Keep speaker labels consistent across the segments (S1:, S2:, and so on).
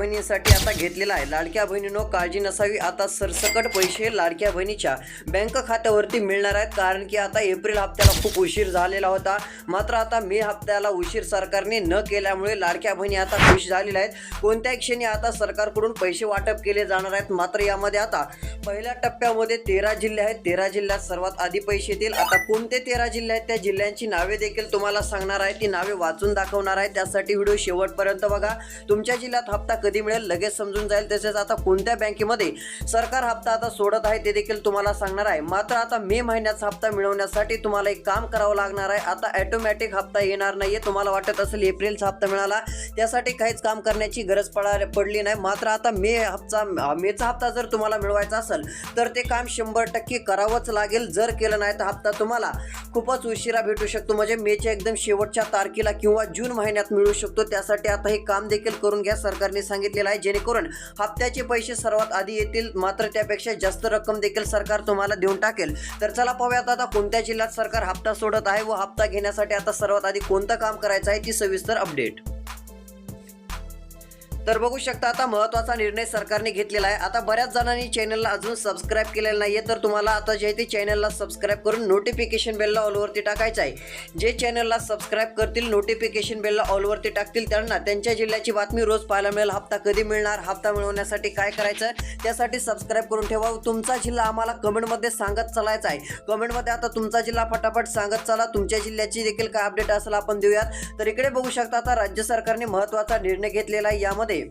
S1: बहिणीसाठी आता घेतलेला आहे. लाडक्या बहिणीनो काळजी नसावी. आता सरसकट पैसे लाडक्या बहिणीच्या बँक खात्यावरती मिळणार आहेत. कारण की आता एप्रिल हप्त्याला खूप उशीर झालेला होता. मात्र आता मे हप्त्याला उशीर सरकारने न केल्यामुळे लाडक्या बहिणी आता खुश झालेल्या आहेत. कोणत्याही क्षणी आता सरकारकडून पैसे वाटप केले जाणार आहेत. मात्र यामध्ये आता पहिल्या टप्प्यामध्ये तेरा जिल्हे आहेत. तेरा जिल्ह्यात सर्वात आधी पैसे येतील. आता कोणते तेरा जिल्हे आहेत? त्या जिल्ह्यांची नावे देखील तुम्हाला सांगणार आहे. ती नावे वाचून दाखवणार आहे. त्यासाठी व्हिडिओ शेवटपर्यंत बघा. तुमच्या जिल्ह्यात हप्ता कधी मिळेल लगेच समजून जाईल. तसेच आता कोणत्या बँकेमध्ये सरकार हप्ता आता सोडत आहे ते देखील तुम्हाला सांगणार आहे. मात्र आता मे महिन्याचा हप्ता मिळवण्यासाठी तुम्हाला एक काम करावं लागणार आहे. आता ऑटोमॅटिक हप्ता येणार नाहीये. तुम्हाला वाटत असेल एप्रिलचा हप्ता मिळाला. त्यासाठी काहीच काम करण्याची गरज पडा पडली नाही. मात्र आता मे हप्ता मेचा हप्ता जर तुम्हाला मिळवायचा असेल तर ते काम शंभर टक्के करावंच लागेल. जर केलं नाही तर हप्ता तुम्हाला खूपच उशिरा भेटू शकतो. म्हणजे मेच्या एकदम शेवटच्या तारखेला किंवा जून महिन्यात मिळू शकतो. त्यासाठी आता हे काम देखील करून घ्या सरकारने सांगितलेलं आहे. जेणेकरून हप्त्याचे पैसे सर्वात आधी येतील मात्र त्यापेक्षा जास्त रक्कम देखील सरकार तुम्हाला देऊन टाकेल. तर चला पाहूयात आता कोणत्या जिल्ह्यात सरकार हप्ता सोडत आहे व हप्ता घेण्यासाठी आता सर्वात आधी कोणतं काम करायचं आहे ती सविस्तर अपडेट तर बघू शकता आता महत्त्वाचा निर्णय सरकारने घेतलेला आहे. आता बऱ्याच जणांनी चॅनलला अजून सबस्क्राईब केलेलं नाहीये. तर तुम्हाला आता जे ते चॅनलला सबस्क्राईब करून नोटिफिकेशन बेलला ऑलवरती टाकायचं आहे. जे चॅनलला सबस्क्राईब करतील नोटिफिकेशन बेलला ऑलवरती टाकतील त्यांना त्यांच्या जिल्ह्याची बातमी रोज पाहायला मिळेल. हप्ता कधी मिळणार हप्ता मिळवण्यासाठी काय करायचं त्यासाठी सबस्क्राईब करून ठेवा. तुमचा जिल्हा आम्हाला कमेंटमध्ये सांगत चालायचा आहे. कमेंटमध्ये आता तुमचा जिल्हा फटाफट सांगत चला. तुमच्या जिल्ह्याची देखील काय अपडेट असेल आपण देऊयात. तर इकडे बघू शकता आता राज्य सरकारने महत्त्वाचा निर्णय घेतलेला आहे. यामध्ये Cadê?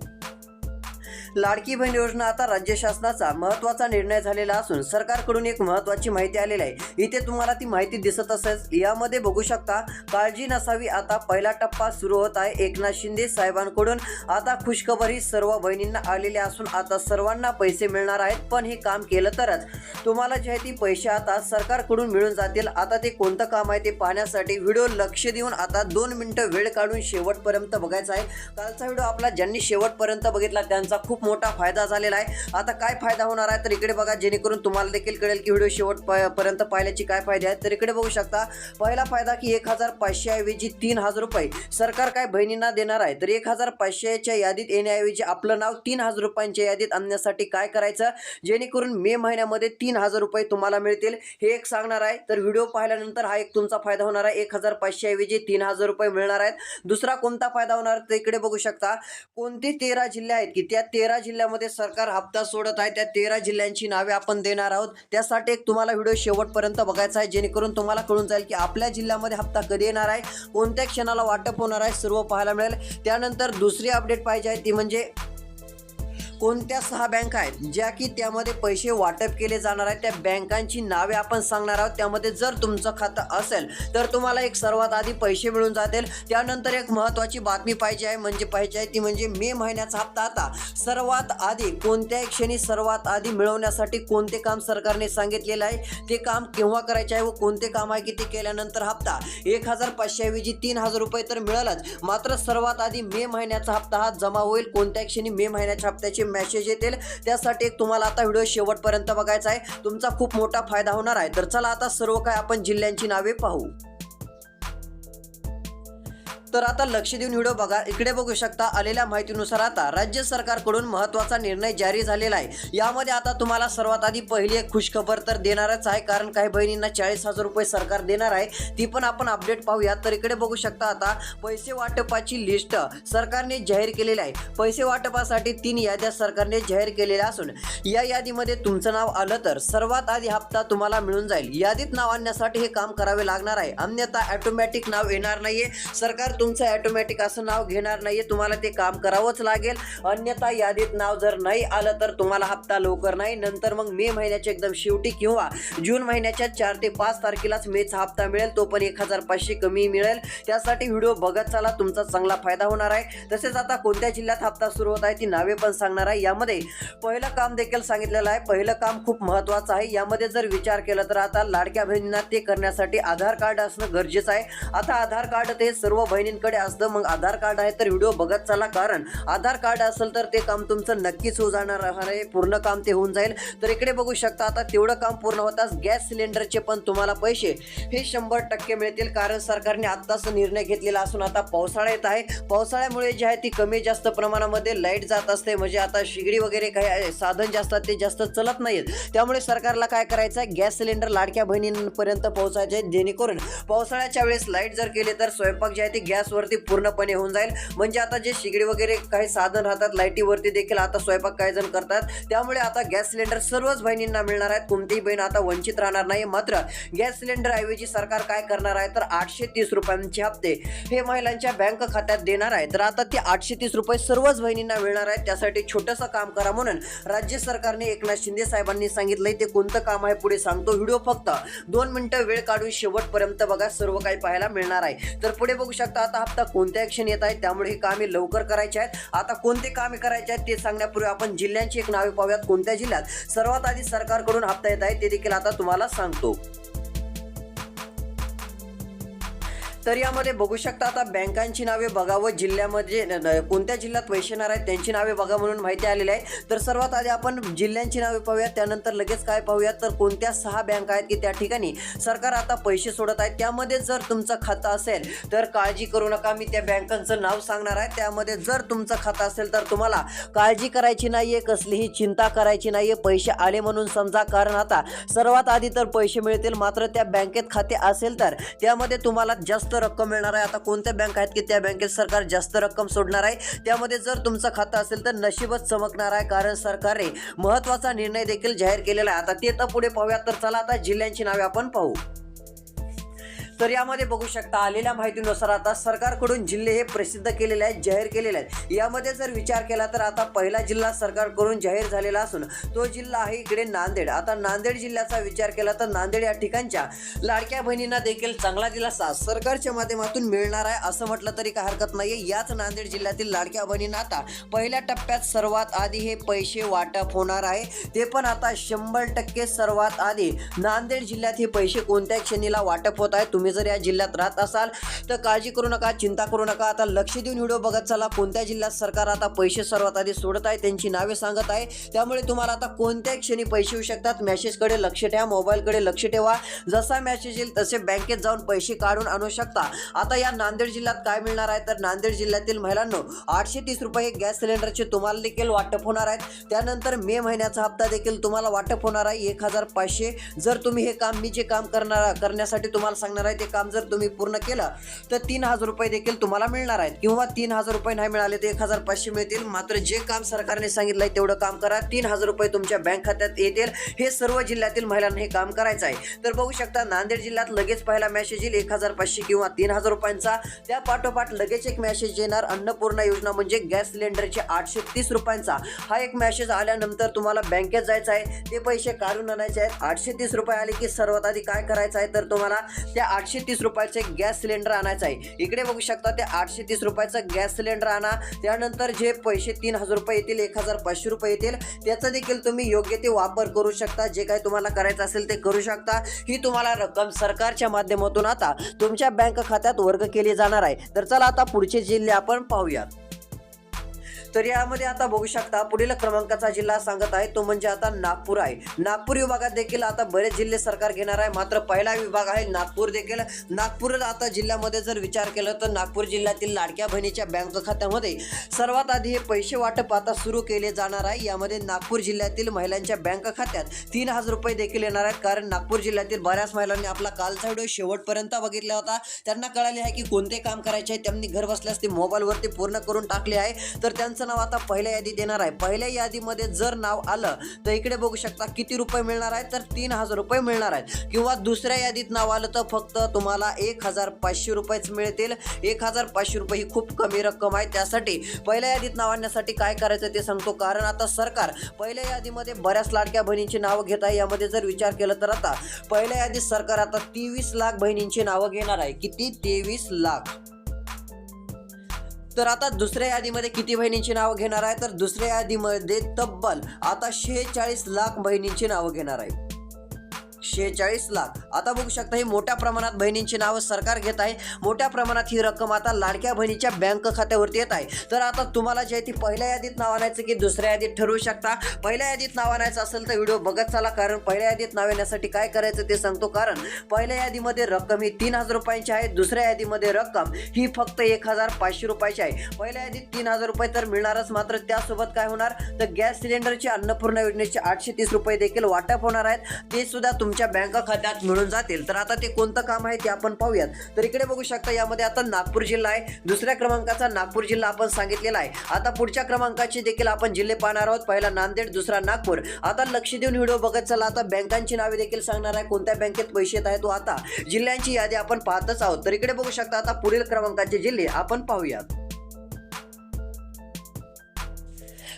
S1: लाडकी बहीण योजना आता राज्य शासनाचा महत्त्वाचा निर्णय झालेला असून सरकारकडून एक महत्त्वाची माहिती आलेली आहे. इथे तुम्हाला ती माहिती दिसत असेल. यामध्ये बघू शकता काळजी नसावी आता पहिला टप्पा सुरू होत आहे एकनाथ शिंदे साहेबांकडून. आता खुशखबर ही सर्व बहिणींना आलेली असून आता सर्वांना पैसे मिळणार आहेत पण हे काम केलं तरच. तुम्हाला जे आहे ती पैसे आता सरकारकडून मिळून जातील. आता ते कोणतं काम आहे ते पाहण्यासाठी व्हिडिओ लक्ष देऊन आता दोन मिनिटं वेळ काढून शेवटपर्यंत बघायचा आहे. कालचा व्हिडिओ आपला ज्यांनी शेवटपर्यंत बघितला त्यांचा खूप मोठा फायदा झालेला आहे. आता काय फायदा होणार आहे? तर इकडे बघा जेणेकरून तुम्हाला देखील कळेल की व्हिडिओ शेवट पर्यंत पाहिल्याचे काय फायदे आहेत. तर इकडे बघू शकता पहिला फायदा की एक हजार पाचशेऐवजी तीन हजार रुपये. सरकार काय बहिणींना देणार आहे? तर एक हजार पाचशेच्या यादीत येण्याऐवजी आपलं नाव तीन हजार रुपयांच्या यादीत आणण्यासाठी काय करायचं? जेणेकरून मे महिन्यामध्ये तीन हजार रुपये तुम्हाला मिळतील. हे एक सांगणार आहे. तर व्हिडिओ पाहिल्यानंतर हा एक तुमचा फायदा होणार आहे. एक हजार पाचशेऐवजी तीन हजार रुपये मिळणार आहेत. दुसरा कोणता फायदा होणार? तर इकडे बघू शकता कोणते तेरा जिल्हे आहेत की त्या तेरा तेरा जिल्ह्यामध्ये सरकार हप्ता सोडत आहे. त्या तेरा जिल्ह्यांची नावे आपण देणार आहोत. त्यासाठी एक तुम्हाला व्हिडिओ शेवटपर्यंत बघायचा आहे. जेणेकरून तुम्हाला कळून जाईल की आपल्या जिल्ह्यामध्ये हप्ता कधी येणार आहे कोणत्या क्षणाला वाटप होणार आहे सर्व पाहायला मिळेल. त्यानंतर दुसरी अपडेट पाहिजे आहे ती म्हणजे कोणत्या सहा बँक आहेत ज्या की त्यामध्ये पैसे वाटप केले जाणार आहेत त्या बँकांची नावे आपण सांगणार आहोत. त्यामध्ये जर तुमचं खातं असेल तर तुम्हाला एक सर्वात आधी पैसे मिळून जातील. त्यानंतर एक महत्त्वाची बातमी पाहिजे आहे म्हणजे पाहिजे आहे ती म्हणजे मे महिन्याचा हप्ता आता. सर्वात आधी कोणत्याही क्षणी सर्वात आधी मिळवण्यासाठी कोणते काम सरकारने सांगितलेलं आहे? ते काम केव्हा करायचे आहे व कोणते काम आहे की ते केल्यानंतर हप्ता? एक हजार पाचशेऐवजी तीन हजार रुपये तर मिळालाच. मात्र सर्वात आधी मे महिन्याचा हप्ता हा जमा होईल. कोणत्या क्षणी मे महिन्याच्या हप्त्याचे मेसेज येतील. त्यासाठी एक तुम्हाला आता व्हिडिओ शेवटपर्यंत बघायचा आहे. तुमचा खूप मोठा फायदा होणार आहे. तर चला आता सर्व काय आपण जिल्ह्यांची नावे पाहू. तर आता लक्ष देऊन व्हिडिओ बघा. इकडे बघू शकता आलेल्या माहितीनुसार आता राज्य सरकारकडून महत्त्वाचा निर्णय जारी झालेला आहे. यामध्ये आता तुम्हाला सर्वात आधी पहिली एक खुशखबर तर देणारच आहे कारण काही बहिणींना चाळीस हजार रुपये सरकार देणार आहे. ती पण आपण अपडेट पाहूया तर इकडे बघू शकता आता पैसे वाटपाची लिस्ट सरकारने जाहीर केलेली आहे. पैसे वाटपासाठी तीन याद्या सरकारने जाहीर केलेल्या असून या यादीमध्ये तुमचं नाव आलं तर सर्वात आधी हप्ता तुम्हाला मिळून जाईल. यादीत नाव आणण्यासाठी हे काम करावे लागणार आहे. अन्यथा ऑटोमॅटिक नाव येणार नाहीये. सरकार तुमचं ॲटोमॅटिक असं नाव घेणार नाहीये. तुम्हाला ते काम करावंच लागेल. अन्यथा यादीत नाव जर नाही आलं तर तुम्हाला हप्ता लवकर नाही. नंतर मग मे महिन्याच्या एकदम शेवटी किंवा जून महिन्याच्या चार ते पाच तारखेलाच मेचा हप्ता मिळेल. तो पण एक हजार पाचशे कमी मिळेल. त्यासाठी व्हिडिओ बघत चला. तुमचा चांगला फायदा होणार आहे. तसेच आता कोणत्या जिल्ह्यात हप्ता सुरू होत आहे ती नावे पण सांगणार आहे. यामध्ये पहिलं काम देखील सांगितलेलं आहे. पहिलं काम खूप महत्त्वाचं आहे. यामध्ये जर विचार केला तर आता लाडक्या बहिणींना ते करण्यासाठी आधार कार्ड असणं गरजेचं आहे. आता आधार कार्ड ते सर्व बहिणी फॅमिलींकडे असतं मग आधार कार्ड आहे तर व्हिडिओ बघत चला. कारण आधार कार्ड असेल तर ते काम तुमचं नक्कीच होऊ जाणार. आहे पूर्ण काम ते होऊन जाईल. तर इकडे बघू शकता आता तेवढं काम पूर्ण होताच गॅस सिलेंडरचे पण तुम्हाला पैसे. हे शंभर टक्के मिळतील कारण सरकारने आत्ताच निर्णय घेतलेला असून आता पावसाळा येत आहे. पावसाळ्यामुळे जे आहे ती कमी जास्त प्रमाणामध्ये लाइट जात असते. म्हणजे आता शिगडी वगैरे काही आहे, साधन जे असतात ते जास्त चलत नाहीत त्यामुळे सरकारला काय करायचं आहे गॅस सिलेंडर लाडक्या बहिणींपर्यंत पोहोचायचे. जेणेकरून पावसाळ्याच्या वेळेस लाइट जर केले तर स्वयंपाक जे आहे ते गॅसवरती पूर्णपणे होऊन जाईल. म्हणजे आता जे शिगडी वगैरे काही साधन राहतात लाईटीवरती देखील आता स्वयंपाक काही जण करतात. त्यामुळे आता गॅस सिलेंडर सर्वच बहिणींना मिळणार आहेत. कोणतीही बहीण आता वंचित राहणार नाही मात्र गॅस सिलेंडर ऐवजी सरकार काय करणार आहे? तर आठशे तीस रुपयांचे हप्ते हे महिलांच्या बँक खात्यात देणार आहे तर आता ते आठशे तीस रुपये सर्वच बहिणींना मिळणार आहेत. त्यासाठी छोटंसं काम करा म्हणून राज्य सरकारने एकनाथ शिंदे साहेबांनी सांगितलंय. ते कोणतं काम आहे पुढे सांगतो व्हिडिओ फक्त दोन मिनिटं वेळ काढून शेवटपर्यंत बघा. सर्व काही पाहायला मिळणार आहे. तर पुढे बघू शकता आता हप्ता कोणत्या ॲक्शन येत आहे त्यामुळे ही कामे लवकर करायची आहेत. आता कोणते कामे करायचे आहेत ते सांगण्यापूर्वी आपण जिल्ह्यांची एक नावे पाहूयात. कोणत्या जिल्ह्यात? सर्वात आधी सरकारकडून हप्ता येत आहे ते देखील आता तुम्हाला सांगतो. तर यामध्ये बघू शकता आता बँकांची नावे बघा व जिल्ह्यामध्ये न- कोणत्या जिल्ह्यात पैसे येणार आहेत त्यांची नावे बघा म्हणून माहिती आलेली आहे. तर सर्वात आधी आपण जिल्ह्यांची नावे पाहूयात त्यानंतर लगेच काय पाहूयात तर कोणत्या सहा बँक आहेत की त्या ठिकाणी सरकार आता पैसे सोडत आहे. त्यामध्ये जर तुमचं खातं असेल तर काळजी करू नका मी त्या बँकांचं नाव सांगणार आहे. त्यामध्ये जर तुमचं खातं असेल तर तुम्हाला काळजी करायची नाही आहे कसलीही चिंता करायची नाही आहे पैसे आले म्हणून समजा कारण आता सर्वात आधी तर पैसे मिळतील मात्र त्या बँकेत खाते असेल तर त्यामध्ये तुम्हाला जास्त जास्त रक्कम मिळणार आहे. आता कोणत्या बँक आहेत की त्या बँकेत सरकार जास्त रक्कम सोडणार आहे? त्यामध्ये जर तुमचं खातं असेल तर नशीबच चमकणार आहे कारण सरकारने महत्त्वाचा निर्णय देखील जाहीर केलेला आहे. आता ते तर पुढे पाहूया तर चला आता जिल्ह्यांची नावे आपण पाहू. तर यामध्ये बघू शकता आलेल्या माहितीनुसार आता सरकारकडून जिल्हे हे प्रसिद्ध केलेले आहेत जाहीर केलेले आहेत. यामध्ये जर विचार केला तर आता पहिला जिल्हा सरकारकडून जाहीर झालेला असून तो जिल्हा आहे इकडे नांदेड. आता नांदेड जिल्ह्याचा विचार केला तर नांदेड या ठिकाणच्या लाडक्या बहिणींना देखील चांगला दिलासा सरकारच्या माध्यमातून मिळणार आहे असं म्हटलं तरी काय हरकत नाहीये. याच नांदेड जिल्ह्यातील लाडक्या बहिणींना आता पहिल्या टप्प्यात सर्वात आधी हे पैसे वाटप होणार आहे. ते पण आता शंभर टक्के सर्वात आधी. नांदेड जिल्ह्यात हे पैसे कोणत्या क्षणीला वाटप होत आहे तुम्ही जर या जिल्ह्यात राहत असाल तर काळजी करू नका चिंता करू नका. आता लक्ष देऊन व्हिडिओ बघत चला. कोणत्या जिल्ह्यात सरकार आता पैसे सर्वात आधी सोडत आहे त्यांची नावे सांगत आहे. त्यामुळे तुम्हाला आता कोणत्याही क्षणी पैसे येऊ शकतात. मेसेजकडे लक्ष ठेवा मोबाईलकडे लक्ष ठेवा. जसा मेसेज येईल तसे बँकेत जाऊन पैसे काढून आणू शकता. आता या नांदेड जिल्ह्यात काय मिळणार आहे? तर नांदेड जिल्ह्यातील महिलांनो आठशे तीस रुपये गॅस सिलेंडरचे तुम्हाला देखील वाटप होणार आहेत. त्यानंतर मे महिन्याचा हप्ता देखील तुम्हाला वाटप होणार आहे. एक हजार पाचशे जर तुम्ही हे काम मी जे काम करणार करण्यासाठी तुम्हाला सांगणार आहे ते काम जर तुम्ही पूर्ण केलं तर तीन हजार रुपये देखील तुम्हाला मिळणार आहेत. किंवा तीन हजार रुपये नाही मिळाले तर एक हजार पाचशे मिळतील. मात्र जे काम सरकारने सांगितलं आहे तेवढं काम करा. तीन हजार रुपये तुमच्या बँक खात्यात येतील. हे सर्व जिल्ह्यातील महिलांना हे काम करायचं आहे. तर बघू शकता नांदेड जिल्ह्यात लगेच पहिला मॅसेज येईल एक हजार पाचशे किंवा तीन हजार रुपयांचा. त्या पाठोपाठ लगेच एक मॅसेज येणार. अन्नपूर्णा योजना म्हणजे गॅस सिलेंडरचे आठशे तीस रुपयांचा. हा एक मॅसेज आल्यानंतर तुम्हाला बँकेत जायचं आहे. ते पैसे काढून आणायचे आहेत. आठशे तीस रुपये आले की सर्वात आधी काय करायचं आहे तर तुम्हाला त्या आठशे आठशे तीस रुपयाचे गॅस सिलेंडर आणायचं आहे. इकडे बघू शकता ते आठशे तीस रुपयाचं गॅस सिलेंडर आणा. त्यानंतर जे पैसे तीन हजार रुपये येतील एक हजार पाचशे रुपये येतील त्याचा देखील तुम्ही योग्य ते वापर करू शकता. जे काही तुम्हाला करायचं असेल ते करू शकता. ही तुम्हाला रक्कम सरकारच्या माध्यमातून आता तुमच्या बँक खात्यात वर्ग केली जाणार आहे. तर चला आता पुढचे जिल्हे आपण पाहूयात. तर यामध्ये आता बघू शकता पुढील क्रमांकाचा जिल्हा सांगत आहे तो म्हणजे आता नागपूर आहे. नागपूर विभागात देखील आता बरेच जिल्हे सरकार घेणार आहे. मात्र पहिला विभाग आहे नागपूर देखील. नागपूर आता जिल्ह्यामध्ये जर विचार केला तर नागपूर जिल्ह्यातील लाडक्या बहिणीच्या बँक खात्यामध्ये सर्वात आधी हे पैसे वाटप आता सुरू केले जाणार आहे. यामध्ये नागपूर जिल्ह्यातील महिलांच्या बँक खात्यात तीन हजार रुपये देखील येणार आहेत. कारण नागपूर जिल्ह्यातील बऱ्याच महिलांनी आपला कालचा व्हिडिओ शेवटपर्यंत बघितला होता. त्यांना कळाले आहे की कोणते काम करायचे आहे त्यांनी घर बसल्यास ते मोबाईलवरती पूर्ण करून टाकले आहे. तर त्यांचं नाव आता पहिल्या यादीत देणार आहे. पहिल्या यादीमध्ये जर नाव आलं तर इकडे बघू शकता किती रुपये मिळणार आहेत तर तीन हजार रुपये मिळणार आहेत. किंवा दुसऱ्या यादीत नाव आलं तर फक्त तुम्हाला एक हजार पाचशे रुपयेच मिळतील. एक हजार पाचशे रुपये ही खूप कमी रक्कम आहे. त्यासाठी पहिल्या यादीत नाव आणण्यासाठी काय करायचं ते सांगतो. कारण आता सरकार पहिल्या यादीमध्ये बऱ्याच लाडक्या बहिणींची नावं घेत आहे. यामध्ये जर विचार केला तर आता पहिल्या यादीत सरकार आता तेवीस लाख बहिणींची नावं घेणार आहे. किती? तेवीस लाख. तर आता दुसऱ्या यादीमध्ये किती बहिणींची नावं घेणार आहे? तर दुसऱ्या यादीमध्ये तब्बल आता शेहेचाळीस लाख बहिणींची नावं घेणार आहे. शेहेचाळीस लाख. आता बघू शकता ही मोठ्या प्रमाणात बहिणींची नावं सरकार घेत आहे. मोठ्या प्रमाणात ही रक्कम आता लाडक्या बहिणीच्या बँक खात्यावरती येत आहे. तर आता तुम्हाला जे आहे ती पहिल्या यादीत नाव आणायचं की दुसऱ्या यादीत ठरवू शकता. पहिल्या यादीत नाव आणायचं असेल तर व्हिडिओ बघत चला कारण पहिल्या यादीत नाव येण्यासाठी काय करायचं ते सांगतो. कारण पहिल्या यादीमध्ये रक्कम ही तीन हजार रुपयांची आहे. दुसऱ्या यादीमध्ये रक्कम ही फक्त एक हजार पाचशे रुपयाची आहे. पहिल्या यादीत तीन हजार रुपये तर मिळणारच मात्र त्यासोबत काय होणार? तर गॅस सिलेंडरची अन्नपूर्णा योजनेचे आठशे तीस रुपये देखील वाटप होणार आहेत. ते सुद्धा तुमच्या बँक खात्यात मिळून जातील. तर आता ते कोणतं काम आहे ते आपण पाहूयात. तर इकडे बघू शकता यामध्ये आता नागपूर जिल्हा आहे. दुसऱ्या क्रमांकाचा नागपूर जिल्हा आपण सांगितलेला आहे. आता पुढच्या क्रमांकाचे देखील आपण जिल्हे पाहणार आहोत. पहिला नांदेड दुसरा नागपूर. आता लक्ष देऊन व्हिडिओ बघत चला. आता बँकांची नावे देखील सांगणार आहे. कोणत्या बँकेत पैसे येत आहेत तो आता जिल्ह्यांची यादी आपण पाहतच आहोत. तर इकडे बघू शकता आता पुढील क्रमांकाचे जिल्हे आपण पाहूयात.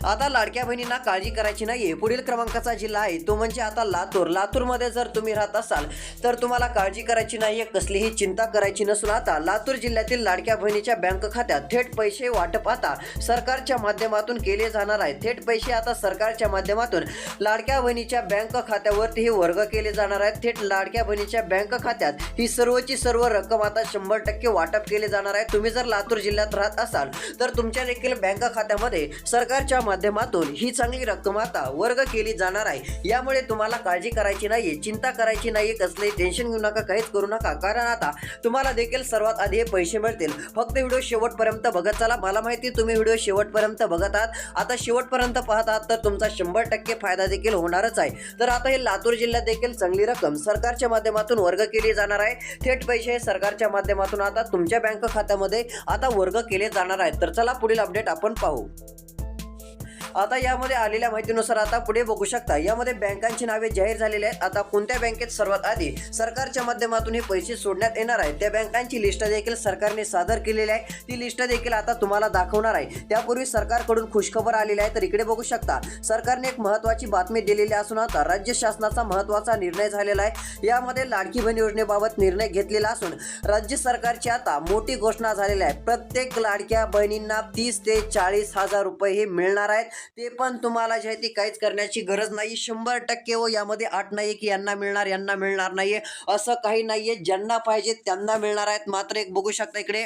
S1: आता लाडक्या बहिणींना काळजी करायची नाहीये. पुढील क्रमांकाचा जिल्हा आहे. तो म्हणजे आता लातूर. लातूरमध्ये जर तुम्ही राहत असाल तर तुम्हाला काळजी करायची नाहीये. कसलीही चिंता करायची नसून आता लातूर जिल्ह्यातील लाडक्या बहिणीच्या बँक खात्यात थेट पैसे वाटप आता सरकारच्या माध्यमातून केले जाणार आहे. थेट पैसे आता सरकारच्या माध्यमातून लाडक्या बहिणीच्या बँक खात्यावरती हे वर्ग केले जाणार आहेत. थेट लाडक्या बहिणीच्या बँक खात्यात ही सर्वची सर्व रक्कम आता शंभर टक्के वाटप केले जाणार आहे. तुम्ही जर लातूर जिल्ह्यात राहत असाल तर तुमच्या देखील बँक खात्यामध्ये सरकारच्या माध्यमातून ही चांगली रक्कम आता वर्ग केली जाणार आहे. यामुळे तुम्हाला काळजी करायची नाहीये चिंता करायची नाहीये कसलेही टेन्शन घेऊ नका काहीच करू नका. कारण आता तुम्हाला देखील सर्वात आधी हे पैसे मिळतील. फक्त व्हिडिओ शेवटपर्यंत बघत चला. मला माहिती आहे तुम्ही व्हिडिओ शेवटपर्यंत बघत आहात. आता शेवटपर्यंत पाहत आहात तर तुमचा शंभर टक्के फायदा देखील होणारच आहे. तर आता हे लातूर जिल्ह्यात देखील चांगली रक्कम सरकारच्या माध्यमातून वर्ग केली जाणार आहे. थेट पैसे सरकारच्या माध्यमातून आता तुमच्या बँक खात्यामध्ये आता वर्ग केले जाणार आहेत. तर चला पुढील अपडेट आपण पाहू. आता यामध्ये आलेल्या माहितीनुसार आता पुढे बघू शकता यामध्ये बँकांची नावे जाहीर झालेली आहेत. आता कोणत्या बँकेत सर्वात आधी सरकारच्या माध्यमातून हे पैसे सोडण्यात येणार आहे त्या बँकांची लिस्ट देखील सरकारने सादर केलेली आहे. ती लिस्ट देखील आता तुम्हाला दाखवणार आहे. त्यापूर्वी सरकारकडून खुशखबर आलेली आहे तर इकडे बघू शकता. सरकारने एक महत्वाची बातमी दिलेली असून आता राज्य शासनाचा महत्त्वाचा निर्णय झालेला आहे. यामध्ये लाडकी बहीण योजनेबाबत निर्णय घेतलेला असून राज्य सरकारची आता मोठी घोषणा झालेली आहे. प्रत्येक लाडक्या बहिणींना तीस ते चाळीस हजार रुपये हे मिळणार आहेत. ते पण तुम्हाला जे आहे ती काहीच करण्याची गरज नाही. शंभर टक्के व यामध्ये आठ नाही की यांना मिळणार यांना मिळणार नाहीये. असं काही नाहीये. ज्यांना पाहिजे त्यांना मिळणार आहेत. मात्र एक बघू शकता इकडे.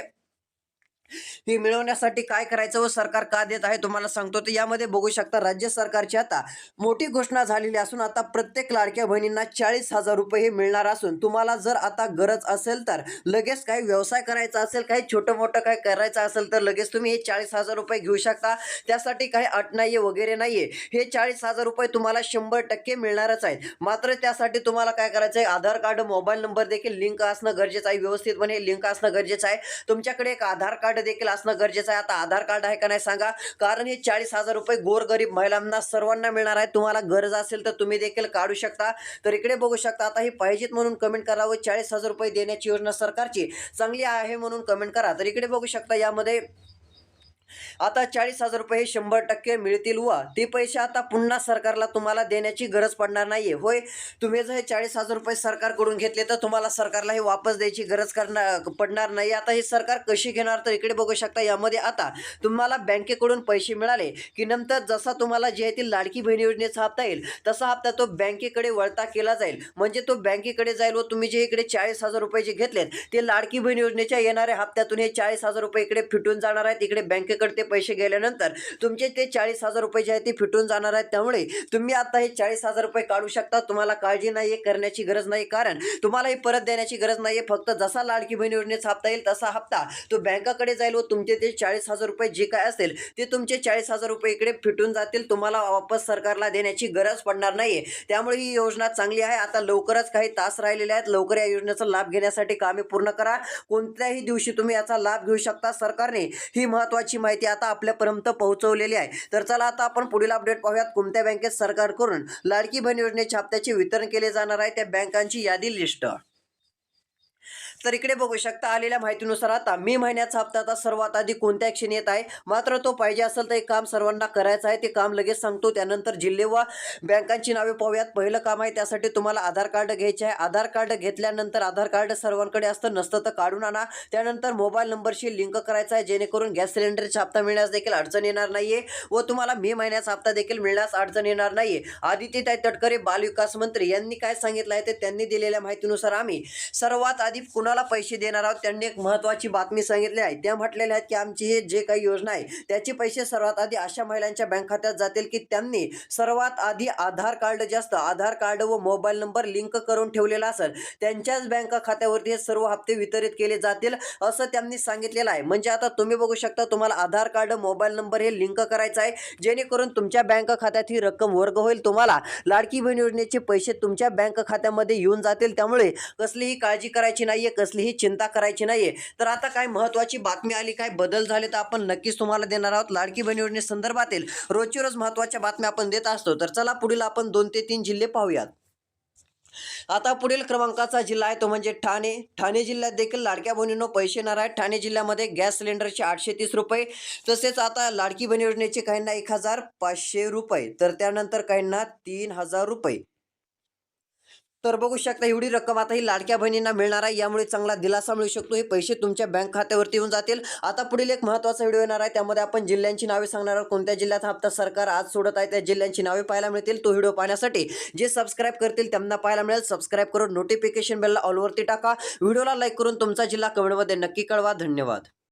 S1: ही मिळवण्यासाठी काय करायचं व सरकार का देत आहे तुम्हाला सांगतो. तर यामध्ये बघू शकता राज्य सरकारची आता मोठी घोषणा झालेली असून आता प्रत्येक लाडक्या बहिणींना चाळीस हजार रुपये हे मिळणार असून तुम्हाला जर आता गरज असेल तर लगेच काही व्यवसाय करायचा असेल काही छोटं मोठं काय करायचं असेल तर लगेच तुम्ही हे चाळीस हजार रुपये घेऊ शकता. त्यासाठी काही अट नाहीये वगैरे नाहीये. हे चाळीस हजार रुपये तुम्हाला शंभर टक्के मिळणारच आहेत. मात्र त्यासाठी तुम्हाला काय करायचं आहे आधार कार्ड मोबाईल नंबर देखील लिंक असणं गरजेचं आहे. व्यवस्थितपणे लिंक असणं गरजेचं आहे. तुमच्याकडे एक आधार कार्ड देखील असणं गरजेचं आहे. आता आधार कार्ड आहे का नाही सांगा. कारण हे चाळीस हजार रुपये गोरगरीब महिलांना सर्वांना मिळणार आहे. तुम्हाला गरज असेल तर तुम्ही देखील काढू शकता. तर इकडे बघू शकता. आता ही पाहिजेत म्हणून कमेंट करा व चाळीस हजार रुपये देण्याची योजना सरकारची चांगली आहे म्हणून कमेंट करा. तर इकडे बघू शकता यामध्ये आता चाळीस हजार रुपये हे शंभर टक्के मिळतील व ते पैसे आता पुन्हा सरकारला तुम्हाला देण्याची गरज पडणार नाहीये. होय तुम्ही जर हे चाळीस हजार रुपये सरकारकडून घेतले तर तुम्हाला सरकारला हे वापस द्यायची गरज करणार पडणार नाही. आता हे सरकार कशी घेणार तर इकडे बघू शकता यामध्ये आता तुम्हाला बँकेकडून पैसे मिळाले की नंतर जसा तुम्हाला जे आहे ती लाडकी बहीण योजनेचा हप्ता येईल तसा हप्ता तो बँकेकडे वळता केला जाईल. म्हणजे तो बँकेकडे जाईल व तुम्ही जे इकडे चाळीस हजार रुपये जे घेतलेत ते लाडकी बहीण योजनेच्या येणाऱ्या हप्त्यातून हे चाळीस हजार रुपये इकडे फिटून जाणार आहेत इकडे बँकेकडे ते पैसे गेल्यानंतर तुमचे ते चाळीस हजार रुपये जे आहे ते फिटून जाणार आहेत. त्यामुळे तुम्ही आता हे चाळीस हजार रुपये काढू शकता. तुम्हाला काळजी नाही आहे करण्याची गरज नाही कारण तुम्हाला हे परत देण्याची गरज नाही आहे फक्त जसा लाडकी बहीण योजनेचा हप्ता येईल तसा हप्ता तो बँकाकडे जाईल व तुमचे ते चाळीस हजार रुपये जे काय असेल ते तुमचे चाळीस हजार रुपये इकडे फिटून जातील. तुम्हाला वापस सरकारला देण्याची गरज पडणार नाहीये. त्यामुळे ही योजना चांगली आहे. आता लवकरच काही तास राहिलेले आहेत. लवकर या योजनेचा लाभ घेण्यासाठी कामे पूर्ण करा. कोणत्याही दिवशी तुम्ही याचा लाभ घेऊ शकता. सरकारने ही महत्वाची माहिती आता आपल्यापर्यंत पोहोचवलेली आहे. तर चला आता आपण पुढील अपडेट पाहूयात. कोणत्या बँकेत सरकारकडून लाडकी बहीण योजनेच्या हप्त्याचे वितरण केले जाणार आहे? त्या बँकांची यादी लिस्ट तर इकडे बघू शकता आलेल्या माहितीनुसार आता मे महिन्याचा हप्ता आता सर्वात आधी कोणत्या ॲक्शन येत आहे? मात्र तो पाहिजे असेल तर एक काम सर्वांना करायचं आहे ते काम लगेच सांगतो. त्यानंतर जिल्हे व बँकांची नावे पाहूयात. पहिलं काम आहे त्यासाठी तुम्हाला आधार कार्ड घ्यायचे आहे. आधार कार्ड घेतल्यानंतर आधार कार्ड सर्वांकडे असतं नसतं तर काढून आणा. त्यानंतर मोबाईल नंबरशी लिंक करायचा आहे जेणेकरून गॅस सिलेंडरचा हप्ता मिळण्यास देखील अडचण येणार नाहीये व तुम्हाला मे महिन्याचा हप्ता देखील मिळण्यास अडचण येणार नाहीये. आदित्यताई तटकरे बालविकास मंत्री यांनी काय सांगितलं आहे ते त्यांनी दिलेल्या माहितीनुसार आम्ही सर्वात आधी कुणाला पैसे देणार आहोत. त्यांनी एक महत्वाची बातमी सांगितली आहे. त्या म्हटलेल्या आहेत की आमची हे जे काही योजना आहे त्याचे पैसे सर्वात आधी अशा महिलांच्या बँक खात्यात जातील की त्यांनी सर्वात आधी आधार कार्ड जास्त आधार कार्ड व मोबाईल नंबर लिंक करून ठेवलेला असेल त्यांच्याच बँक खात्यावरती हे सर्व हप्ते वितरित केले जातील असं त्यांनी सांगितलेलं आहे. म्हणजे आता तुम्ही बघू शकता तुम्हाला आधार कार्ड मोबाईल नंबर हे लिंक करायचं आहे. जेणेकरून तुमच्या बँक खात्यात ही रक्कम वर्ग होईल. तुम्हाला लाडकी बहीण योजनेचे पैसे तुमच्या बँक खात्यामध्ये येऊन जातील. त्यामुळे कसलीही काळजी करायची नाहीये. कसलीही चिंता करायची नाहीये. तर आता काय महत्वाची बातमी आली काय बदल झाले तर आपण नक्कीच तुम्हाला देणार आहोत. लाडकी बहीण योजनेसंदर्भातील रोजची रोज महत्त्वाच्या बातम्या आपण देत असतो. तर चला पुढील आपण दोन ते तीन जिल्हे पाहूयात. आता पुढील क्रमांकाचा जिल्हा आहे तो म्हणजे ठाणे. ठाणे जिल्ह्यात देखील लाडक्या बहिणींनो पैसे येणार आहेत. ठाणे जिल्ह्यामध्ये गॅस सिलेंडरचे आठशे तीस रुपये तसेच आता लाडकी बहीण योजनेचे काहींना एक हजार पाचशे रुपये तर त्यानंतर काहींना तीन हजार रुपये. तर बघू शकता एवढी रक्कम आता ही लाडक्या बहिणींना मिळणार आहे. यामुळे चांगला दिलासा मिळू शकतो. हे पैसे तुमच्या बँक खात्यावरती येऊन जातील. आता पुढील एक महत्त्वाचा व्हिडिओ येणार आहे. त्यामध्ये आपण जिल्ह्यांची नावे सांगणार आहोत. कोणत्या जिल्ह्यात हप्ता सरकार आज सोडत आहे त्या जिल्ह्यांची नावे पाहायला मिळतील. तो व्हिडिओ पाहण्यासाठी जे सबस्क्राईब करतील त्यांना पाहायला मिळेल. सबस्क्राईब करून नोटिफिकेशन बेलला ऑलवरती टाका. व्हिडिओला लाईक करून तुमचा जिल्हा कमेंटमध्ये नक्की कळवा. धन्यवाद.